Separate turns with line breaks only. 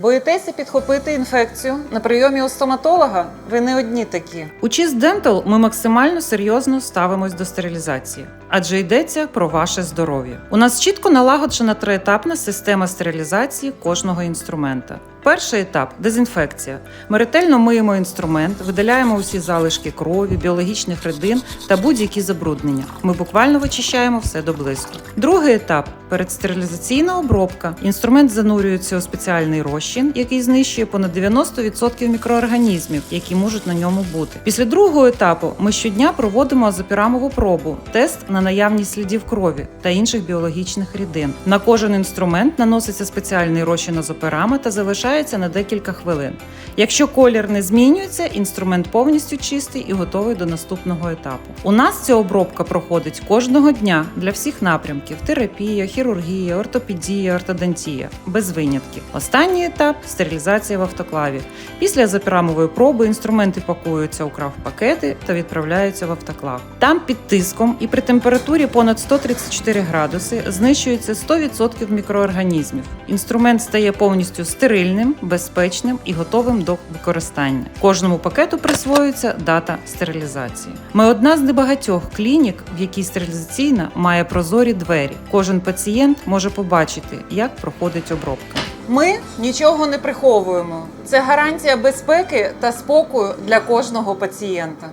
Боїтеся підхопити інфекцію на прийомі у стоматолога? Ви не одні такі. У Cheese Dental ми максимально серйозно ставимось до стерилізації, адже йдеться про ваше здоров'я. У нас чітко налагоджена триетапна система стерилізації кожного інструмента. Перший етап дезінфекція. Ми ретельно миємо інструмент, видаляємо усі залишки крові, біологічних рідин та будь-які забруднення. Ми буквально вичищаємо все до блиску. Другий етап передстерилізаційна обробка. Інструмент занурюється у спеціальний розчин, який знищує понад 90% мікроорганізмів, які можуть на ньому бути. Після другого етапу ми щодня проводимо азопірамову пробу, тест на наявність слідів крові та інших біологічних рідин. На кожен інструмент наноситься спеціальний розчин азопирами та залишається на декілька хвилин. Якщо колір не змінюється, інструмент повністю чистий і готовий до наступного етапу. У нас ця обробка проходить кожного дня для всіх напрямків: терапія, хірургія, ортопедія, ортодонтія, без винятків. Останній етап стерилізація в автоклаві. Після запірамової проби інструменти пакуються у крав пакети та відправляються в автоклав. Там під тиском і при температурі понад 134 градуси знищується 100% мікроорганізмів. Інструмент стає повністю стерильним, безпечним і готовим до використання. Кожному пакету присвоюється дата стерилізації. Ми одна з небагатьох клінік, в якій стерилізаційна має прозорі двері. Кожен пацієнт може побачити, як проходить обробка. Ми нічого не приховуємо. Це гарантія безпеки та спокою для кожного пацієнта.